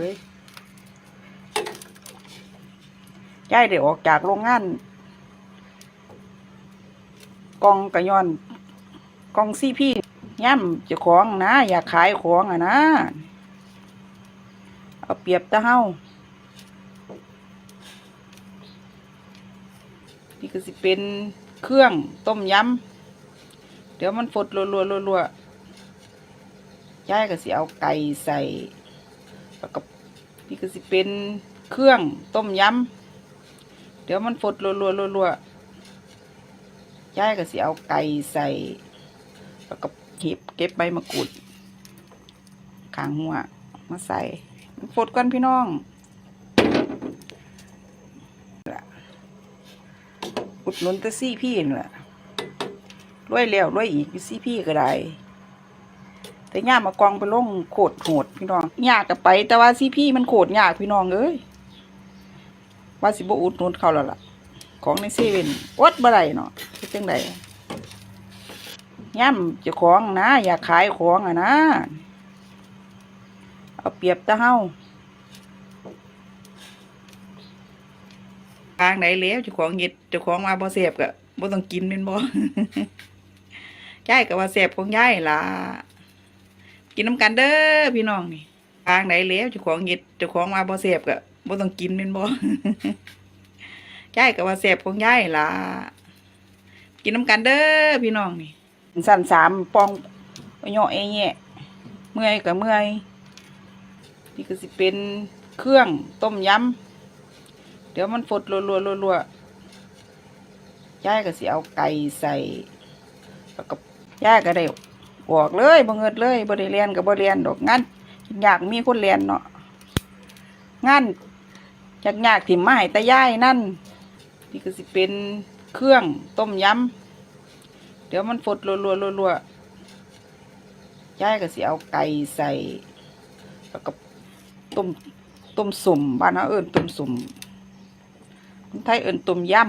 เฮ้ยยายได้ออกจากโรงงานกองกระยอนกองซีพี่ย่ำจ้าของนะอยากขายของอะนะ เอาเปรียบตะเฮานี่ก็สิเป็นเครื่องต้มยำเดี๋ยวมันฟดรัวๆรัวๆยายก็สิเอาไก่ใส่ นี่ก็สิเป็นเครื่องต้มยำเดี๋ยวมันฟดรัวๆรัวๆยายก็สิเอาไก่ใส่ แล้วก็เก็บเก็บใบมะกรูดขางหัวมาใส่มันฟดก่อนพี่น้องอุดหนุนตะซี่พี่นี่แหละรวยแล้วรวยอีกซี่พี่ก็ได้ แต่ย่ามากองไปล่งโคตรโหดพี่น้องยากกับไป แต่ว่าซีพี่มันโคตรยากพี่น้องเอ้ยว่าสิบอุดนุนเขาแล้วล่ะ ของในเซเว่นอดบ่ได้เนาะเฮ็ดจังไดย่ำจ้าของนะ อยากขายของอะนะเอาเปรียบตะเฮาทางไหนแล้วจ้าของเฮ็ดจ้าของมาบ่เสียบก็บ่ต้องกินแม่นบ่ยายก็ว่าเสียบของยายล่ะ กินน้ำกันเด้อพี่น้องนี่ทางไหนแล้วเจ้าของเฮ็ดเจ้าของมาบ่เสียบก็บ่ต้องกินแม่นบ่ยายก็ว่าเสียบของยายล่ะกินน้ำกันเด้อพี่น้องนี่สั่นสามปองเหยาะเอแยะเมื่อยก็เมื่อยนี่ก็สิเป็นเครื่องต้มยำเดี๋ยวมันฟดรัวๆรัวๆยายก็สิเอาไก่ใส่แล้วก็ยายก็ได้ ออกเลยบ่เงิดเลยบ่ได้เรียนก็บ่เรียนดอกงานอยากมีคนเรียนเนาะงานอยากอยากถิ่มมาให้ตายายนั่นนี่ก็สิเป็นเครื่องต้มยำเดี๋ยวมันฟดรัวๆรัวๆย่ายก็สิเอาไก่ใส่แล้วก็ต้มต้มสุ่มบ้านเราเอิญต้มสุ่มคนไทยเอิญต้มยำ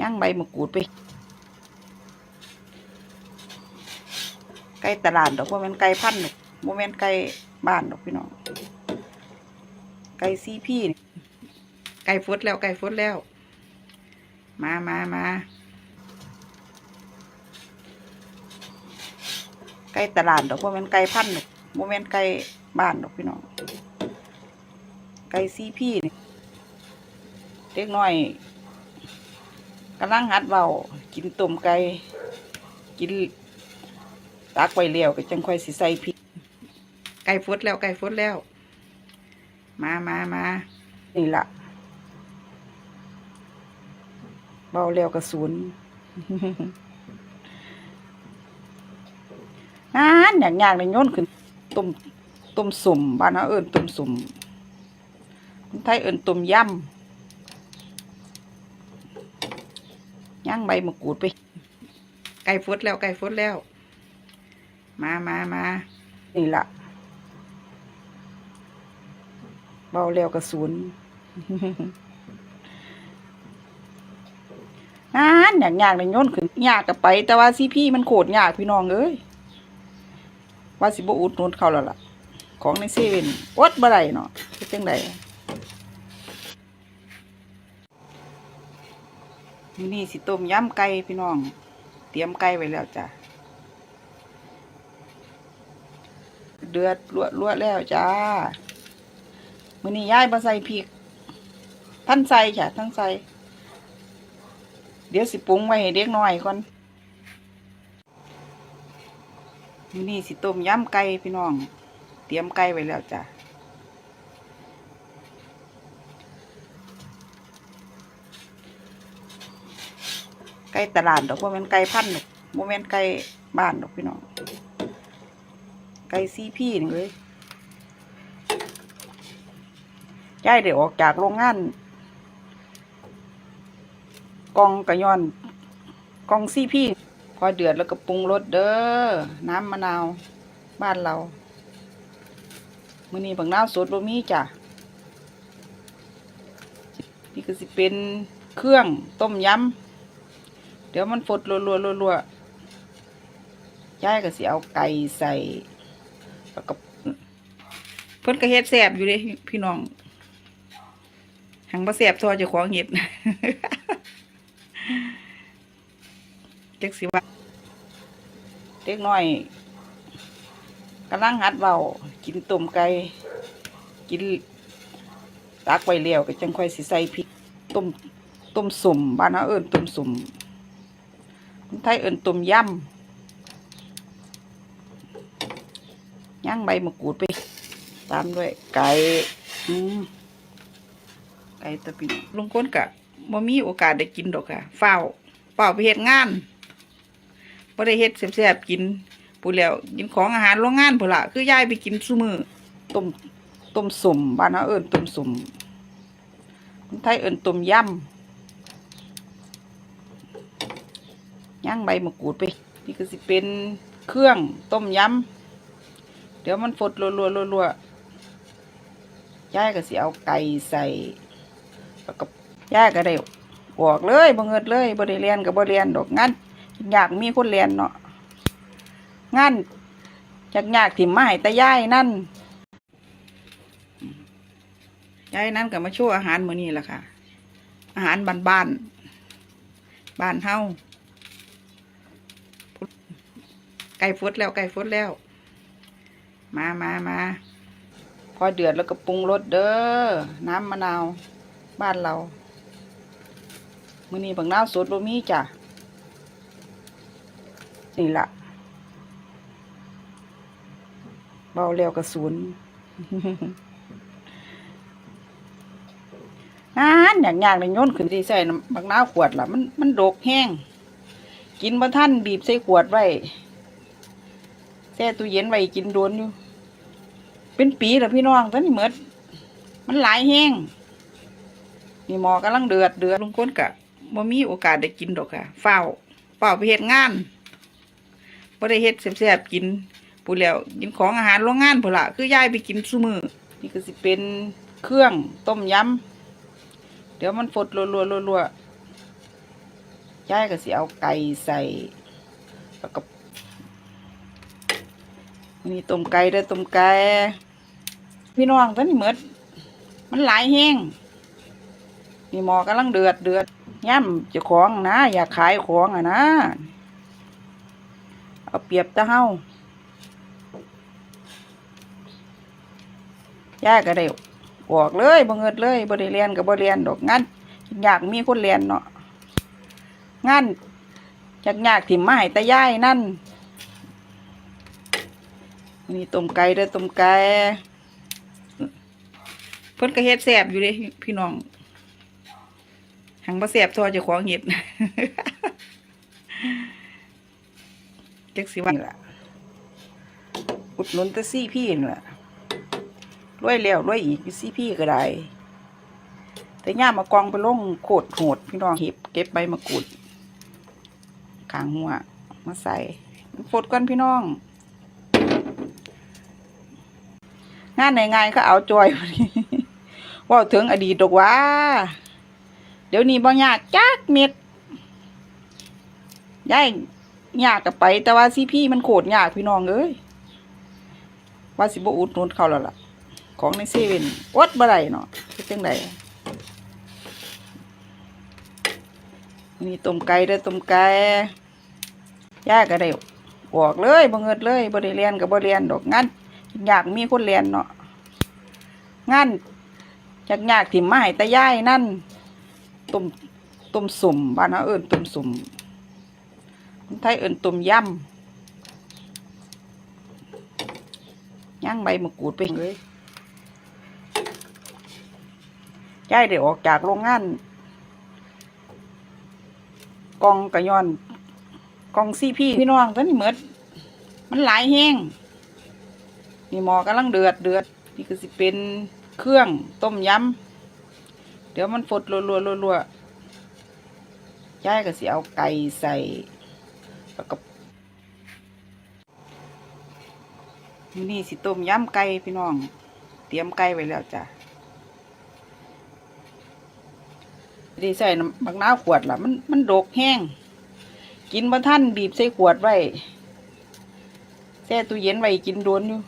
ย่างใบมะกรูดไป ก่ตลาดดอกว่ามันไก่พันธุ์ดอกว่ามันไก่บ้านดอกพี่น้องไก่ซีพี่ไก่ฟุดแล้วไก่ฟุดแล้ว มามามาไก่ตลาดดอกว่ามันไก่พันธุ์ดอกว่ามันไก่บ้านดอกพี่น้องไก่ซีพี่นี่เล็กน้อยกำลังหัดเบากินต้มไก่กิน ตักไว้แล้วก็จังค่อยสิใส่พริกไก่ฟดแล้วไก่ฟดแล้ว มามามานี่ละเบาแล้วกระสุนงานอย่างยากเลยโยนขึ้นต้มต้มสุ่มบ้านเราเอิญต้มสุ่มคนไทยเอิญต้มยำย่างใบมะกรูดไป ไก่ฟดแล้วไก่ฟดแล้ว มามามานี่ละเบาแล้วกระสุนงานอย่างยากเลยโยนขึ้นยากกับไป แต่ว่าซีพี่มันโคตรยากพี่น้องเอ้ยว่าสิบอุดนุนเขาแล้วล่ะ ของในเซเว่นอดบ่ได้เนาะเฮ็ดจังไดนี้สิต้มยำไก่พี่น้อง เตรียมไก่ไว้แล้วจ้ะ เดือดลวดลวดแล้วจ้ามื้อนี้ยายบ่ใส่พริก ท่านใส่จ้ะท่านใส่ เดี๋ยวสิปรุงไว้ให้เด็กน้อยก่อนมื้อนี้สิต้มยำไก่พี่น้อง เตรียมไก่ไว้แล้วจ้ะไก่ตลาดดอกว่ามันไก่พันดอกว่ามันไก่บ้านดอกพี่น้อง ไก่ซีพี่นี่เลยยายได้ออกจากโรงงานกองกระยอนกองซีพี่ พอเดือดแล้วก็ปรุงรสเด้อ น้ำมะนาว บ้านเรามือนี้บักนาวสดบ่มีจ้ะ นี่ก็สิเป็นเครื่องต้มยำ เดี๋ยวมันฟดรัวๆรัวๆยายก็สิเอาไก่ใส่ แล้วก็เพิ่นก็เฮ็ดแซ่บอยู่เด้พี่น้องหังบ่แซ่บทอเจ้าของเฮ็ดจักสิว่าเด็กน้อยกำลังหัดเว้ากินต้มไก่กินตักไว้แล้วก็จังค่อยสิใส่พริกต้มต้มสมบ้านเฮาเอิ้นต้มสมคนไทยเอิ้นต้มยำ ย่างใบมะกรูดไป ตามด้วยไก่อืมไก่ตะปินลุงก้นกะบ่มีโอกาสได้กินดอกค่ะเฝ้าวเฝ้าวไปเฮ็ดงานบ่ได้เฮ็ดแซ่บๆกินพูดแล้วกินของอาหารโรงงานพุ่นล่ะคือยายไปกินซุมื้อต้มต้มสุ่มบ้านเฮาเอิ้นต้มสุ่มคนไทยเอิ้นต้มยำย่างใบมะกรูดไป นี่ก็สิเป็นเครื่องต้มยำ เดี๋ยวมันฟดรัวๆรัวๆย่ายก็สิเอาไก่ใส่แล้วก็ย่ายก็ได้ออกเลยบ่เงิดเลยบ่ได้เรียนก็บ่เรียนดอกงานอยากมีคนเรียนเนาะงานอยากอยากถิ่มมาให้แต่ย่ายนั่นย่ายนั่นก็มาโชว์อาหารมื้อนี้ล่ะค่ะ อาหารบ้านบ้านบ้านเฮาไก่ฟุดแล้วไก่ฟุดแล้ว มามามาพอเดือดแล้วก็ปรุงรสเด้อ น้ำมะนาว บ้านเรามื้อนี้บักนาวสดบ่มีจ้ะ นี่ละเบาแล้วกระสุนงานอย่างยากเลยโยนขึ้นที่ใส่บักน้าขวดล่ะ มันมันโดกแห้ง กินบ่ท่านบีบใส่ขวดไว้แช่ตู้เย็นไว้กินโดนอยู่ เป็นปีแล้วพี่น้องตอนนี้เหมือดมันหลายแห้งนี่หมอกำลังเดือดเดือดลุงก้นกะบ่มีโอกาสได้กินดอกค่ะเฝ้าเฝ้าไปเฮ็ดงานบ่ได้เฮ็ดแซ่บๆกินพูดแล้วกินของอาหารโรงงานพุ่นล่ะคือยายไปกินซุมือนี่ก็สิเป็นเครื่องต้มยำเดี๋ยวมันฟดรัวๆรัวๆยายก็สิเอาไก่ใส่แล้วก็นี่ต้มไก่เด้ต้มไก่ พี่น้องตอนนี้เหมือดมันหลายแห้งนี่หมอกำลังเดือดเดือดย่ำจ้าของนะ อยากขายของอะนะ เอาเปรียบตะเฮาแย่าก็ได้ออกเลยบ่เงิดเลยบ่ได้เรียนก็บ่เรียนดอกงานอยากมีคนเรียนเนาะงานอยากอยากถิ่มไม้ตาย่ายนั่นนี่ต้มไก่เด้อต้มไก่ พิ่นก็เฮ็ดแซบอยู่เด้พี่น้อง หังบ่แซบทอจ้าของเฮ็ดเจักสิว่านี่ล่ะ อุดหนุนต่ซี่พี่นล่ะรวยแล้วรวยอีกซี่พี่ก็ได้ แต่ย่ามากองไปลงโคตรโหด พี่น้องเก็บเก็บใบมะกรูดขางหัว มาใส่ฟดกันพี่น้องงานไหนงานก็เอาจอย ว่าถึงอดีตดอกว่า เดี๋ยวนี้บ่ยากจักเม็ดยายยากกับไป แต่ว่าซีพี่มันโคตรยากพี่น้องเอ้ยว่าสิบอุดนุนเขาแล้วล่ะ ของในเซเว่นอดบ่ได้เนาะเป็นจังไดนี่ต้มไก่เด้ต้มไก่ยากก็ได้ออกเลยบ่เงิดเลยบ่ได้เรียนก็บ่เรียนดอกงานอยากมีคนเรียนเนาะงาน ยากยากถิ่มมาให้ตาย่ายนั่นต้มต้มสุ่มบ้านเฮาเอิ้นต้มสุ่มคนไทยเอิ้นต้มย่ำย่างใบมะกรูดไปเลยย่ายได้ออกจากโรงงานกองกระยอนกองซี่พี่พี่น้องตอนนี้เหมือดมันหลายแห้งนี่หมอกำลังเดือดเดือดนี่ก็สิเป็น เครื่องต้มยำเดี๋ยวมันฟดรัวๆรัวๆย่ายก็สิเอาไก่ใส่แล้วก็นี่สิต้มยำไก่พี่น้อง เตรียมไก่ไว้แล้วจ้ะดีใส่น้ำบักน้าขวดล่ะ มันมันดกแห้ง กินบ่ท่านบีบใส่ขวดไว้แช่ตู้เย็นไว้กินโดนอยู่